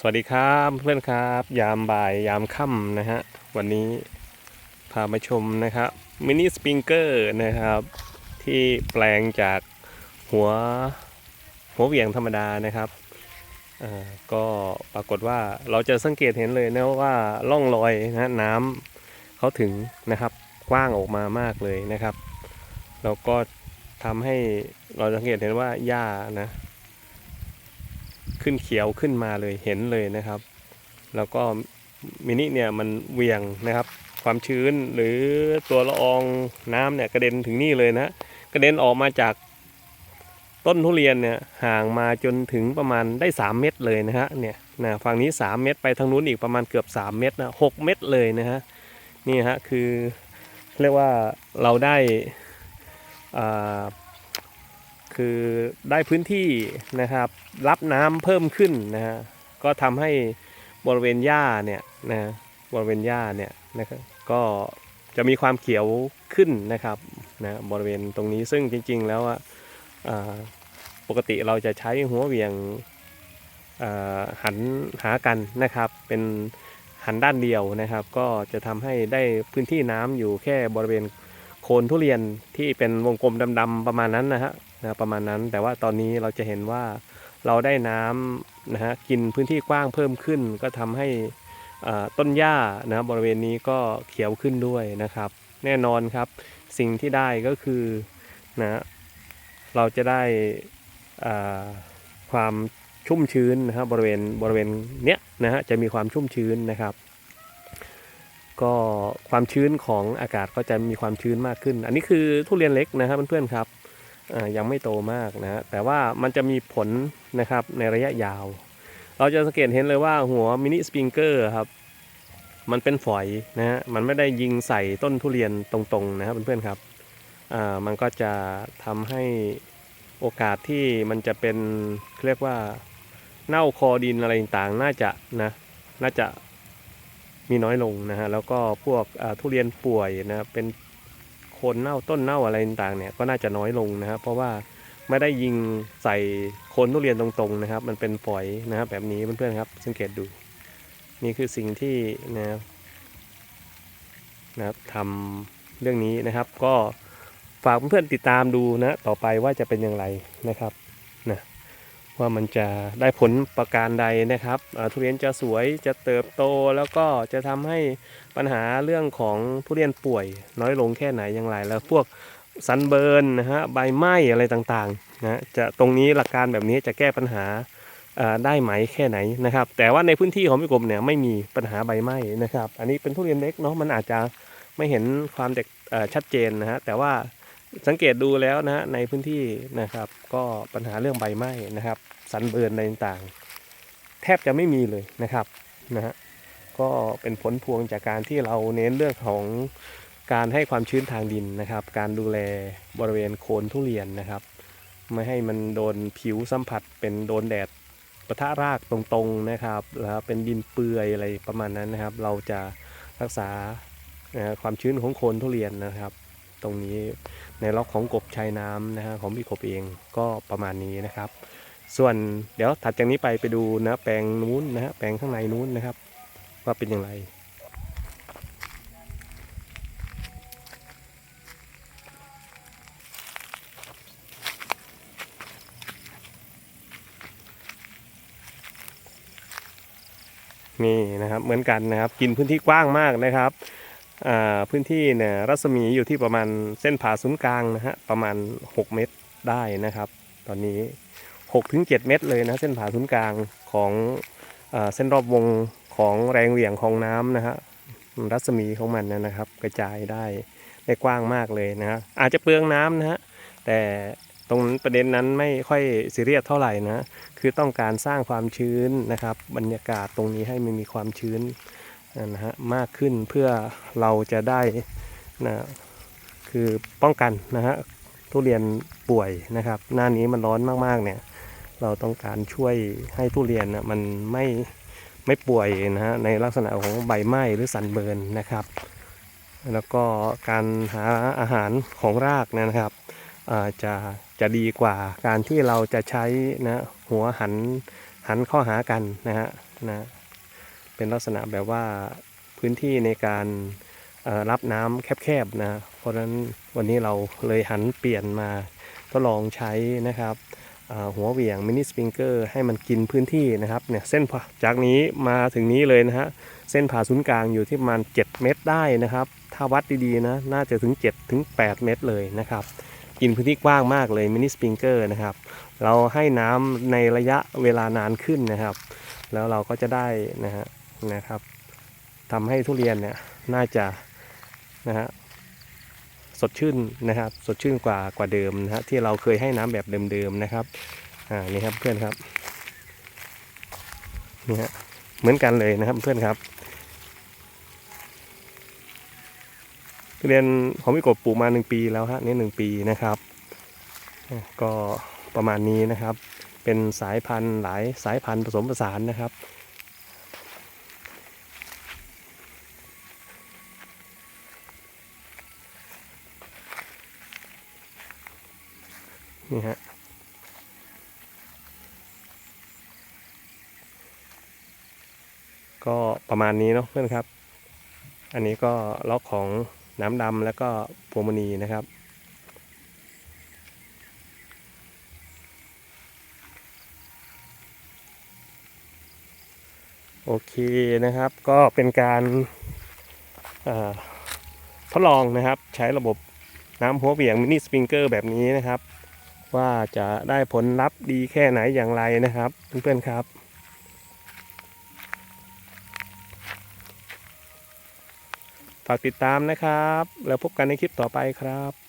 สวัสดีครับเพื่อนครับ ยามบ่ายยามค่ำนะฮะ วันนี้พามาชมนะครับมินิสปริงเกอร์นะครับ ที่แปลงจากหัวหัวเหวี่ยงธรรมดานะครับก็ปรากฏว่าเราจะสังเกตเห็นเลยนะว่าล่องรอยนะน้ำเขาถึงนะครับกว้างออกมามากเลยนะครับ แล้วก็ทำให้เราสังเกตเห็นว่าหญ้านะ ขึ้นเขียวขึ้นมาเลยเห็นเลยนะครับ แล้วก็มินิเนี่ยมันเวียงนะครับ ความชื้นหรือตัวละอองน้ำเนี่ยกระเด็นถึงนี่เลยนะกระเด็นออกมาจากต้นทุเรียนเนี่ยห่างมาจนถึงประมาณได้ 3 เม็ดเลยนะฮะเนี่ยนะฝั่งนี้ 3 เม็ดไปทางนู้นอีกประมาณเกือบ 3 เม็ดนะหเม็ดเลยนะฮะนี่ฮะคือเรียกว่าเราได้อ่า คือได้พื้นที่นะครับรับน้ำเพิ่มขึ้นนะฮะก็ทำให้บริเวณหญ้าเนี่ยนะบริเวณหญ้าเนี่ยนะครับก็จะมีความเขียวขึ้นนะครับนะบริเวณตรงนี้ซึ่งจริง ๆ แล้วอะอ่าปกติเราจะใช้หัวเวียงหันหากันนะครับเป็นหันด้านเดียวนะครับ ก็จะทำให้ได้พื้นที่น้ำอยู่แค่บริเวณ คนทุเรียนที่เป็นวงกลมดำๆประมาณนั้นนะฮะนะประมาณนั้น แต่ว่าตอนนี้เราจะเห็นว่าเราได้น้ำนะฮะกินพื้นที่กว้างเพิ่มขึ้น ก็ทำให้อ่าต้นหญ้านะบริเวณนี้ก็เขียวขึ้นด้วยนะครับ แน่นอนครับสิ่งที่ได้ก็คือนะเราจะได้อ่าความชุ่มชื้นนะครับบริเวณบริเวณเนี้ยนะฮะจะมีความชุ่มชื้นนะครับ ก็ความชื้นของอากาศก็จะมีความชื้นมากขึ้น อันนี้คือทุเรียนเล็กนะครับเพื่อนๆครับยังไม่โตมากนะแต่ว่ามันจะมีผลนะครับในระยะยาว เราจะสังเกตเห็นเลยว่าหัวมินิสปริงเกอร์ครับมันเป็นฝอยนะฮะมันไม่ได้ยิงใส่ต้นทุเรียนตรงๆนะครับเพื่อนๆครับอ่ามันก็จะทำให้โอกาสที่มันจะเป็นเรียกว่าเน่าคอดินอะไรต่างๆน่าจะนะน่าจะ มีน้อยลงนะฮะแล้วก็พวกทุเรียนป่วยนะเป็นโคนเน่าต้นเน่าอะไรต่างเนี่ยก็น่าจะน้อยลงนะครับ เพราะว่าไม่ได้ยิงใส่โคนทุเรียนตรงๆนะครับ มันเป็นฝอยนะครับแบบนี้เพื่อนๆครับสังเกตดู นี่คือสิ่งที่นะครับนะครับทำเรื่องนี้นะครับ ก็ฝากเพื่อนๆติดตามดูนะต่อไปว่าจะเป็นอย่างไรนะครับ ว่ามันจะได้ผลประการใดนะครับทุเรียนจะสวยจะเติบโตแล้วก็จะทำให้ปัญหาเรื่องของทุเรียนป่วย น้อยลงแค่ไหนอย่างไร แล้วพวกซันเบิร์นนะฮะใบไหม้อะไรต่างๆนะจะตรงนี้หลักการแบบนี้จะแก้ปัญหาได้ไหมแค่ไหนนะครับ แต่ว่าในพื้นที่ของพี่กรมเนี่ยไม่มีปัญหาใบไหม้นะครับ อันนี้เป็นทุเรียนเล็กเนาะมันอาจจะไม่เห็นความเอ่อชัดเจนนะฮะแต่ว่า สังเกตดูแล้วนะฮะในพื้นที่นะครับ ก็ปัญหาเรื่องใบไหม้นะครับ สันเบิร์นอะไรต่างๆ แทบจะไม่มีเลยนะครับนะฮะก็เป็นผลพวงจากการที่เราเน้นเรื่องของการให้ความชื้นทางดินนะครับ การดูแลบริเวณโคนทุเรียนนะครับ ไม่ให้มันโดนผิวสัมผัสเป็นโดนแดดปะทะรากตรงๆนะครับแล้วเป็นดินเปื่อยอะไรประมาณนั้นนะครับ เราจะรักษาความชื้นของโคนทุเรียนนะครับ ตรงนี้ในล็อกของกบชายน้ำนะฮะของพี่กบเองก็ประมาณนี้นะครับ ส่วนเดี๋ยวถัดจากนี้ไปไปดูนะแปลงนู้นนะฮะแปลงข้างในนู้นนะครับ ว่าเป็นอย่างไรนี่นะครับเหมือนกันนะครับ กินพื้นที่กว้างมากนะครับ พื้นที่เนี่ยรัศมีอยู่ที่ประมาณเส้นผ่าศูนย์กลางนะฮะประมาณ 6 เมตรได้นะครับ ตอนนี้6ถึง7เมตรเลยนะเส้นผ่าศูนย์กลางของอเส้นรอบวงของแรงเหวี่ยงของน้ำนะฮะรัศมีของมันนะนะครับ กระจายได้ได้กว้างมากเลยนะฮะอาจจะเปลืองน้ำนะฮะแต่ตรงประเด็นนั้นไม่ค่อยซีเรียสเท่าไหร่นะคือต้องการสร้างความชื้นนะครับ บรรยากาศตรงนี้ให้มันมีความชื้น นะฮะมากขึ้นเพื่อเราจะได้นะคือป้องกันนะฮะทุเรียนป่วยนะครับ หน้านี้มันร้อนมากๆเนี่ยเราต้องการช่วยให้ทุเรียนนะมันไม่ไม่ป่วยนะฮะในลักษณะของใบไหม้หรือสันเบิร์นนะครับ แล้วก็การหาอาหารของรากนะครับจะจะดีกว่าการที่เราจะใช้นะหัวหันหันข้าหากันนะฮะนะ เป็นลักษณะแบบว่าพื้นที่ในการรับน้ำแคบๆนะเพราะฉะนั้นวันนี้เราเลยหันเปลี่ยนมาทดลองใช้นะครับหัวเหวี่ยงมินิสปริงเกอร์ให้มันกินพื้นที่นะครับเนี่ยเส้นจากนี้มาถึงนี้เลยนะฮะเส้นผ่าศูนย์กลางอยู่ที่ประมาณ 7 เมตรได้นะครับ ถ้าวัดดีๆนะน่าจะถึง7ถึง8เมตรเลยนะครับ กินพื้นที่กว้างมากเลยมินิสปริงเกอร์นะครับ เราให้น้ำในระยะเวลานานขึ้นนะครับ แล้วเราก็จะได้นะฮะ นะครับทำให้ทุเรียนเนี่ยน่าจะนะฮะสดชื่นนะครับ สดชื่นกว่ากว่าเดิมนะฮะที่เราเคยให้น้ำแบบเดิมๆนะครับอ่านี่ครับเพื่อนครับนี่ฮะเหมือนกันเลยนะครับเพื่อนครับทุเรียนของพี่กบปลูกมาหนึ่งปีแล้วฮะนี่หนึ่งปีนะครับ ก็ประมาณนี้นะครับ เป็นสายพันธุ์หลายสายพันธุ์ผสมผสานนะครับ นี่ฮะก็ประมาณนี้เนาะเพื่อนครับ อันนี้ก็ล็อกของน้ำดำแล้วก็พวงมณีนะครับ โอเคนะครับก็เป็นการทดลองนะครับ ใช้ระบบน้ำหัวเบี่ยงมินิสปริงเกอร์แบบนี้นะครับ ว่าจะได้ผลลัพธ์ดีแค่ไหนอย่างไรนะครับเพื่อนๆครับ ฝากติดตามนะครับ แล้วพบกันในคลิปต่อไปครับ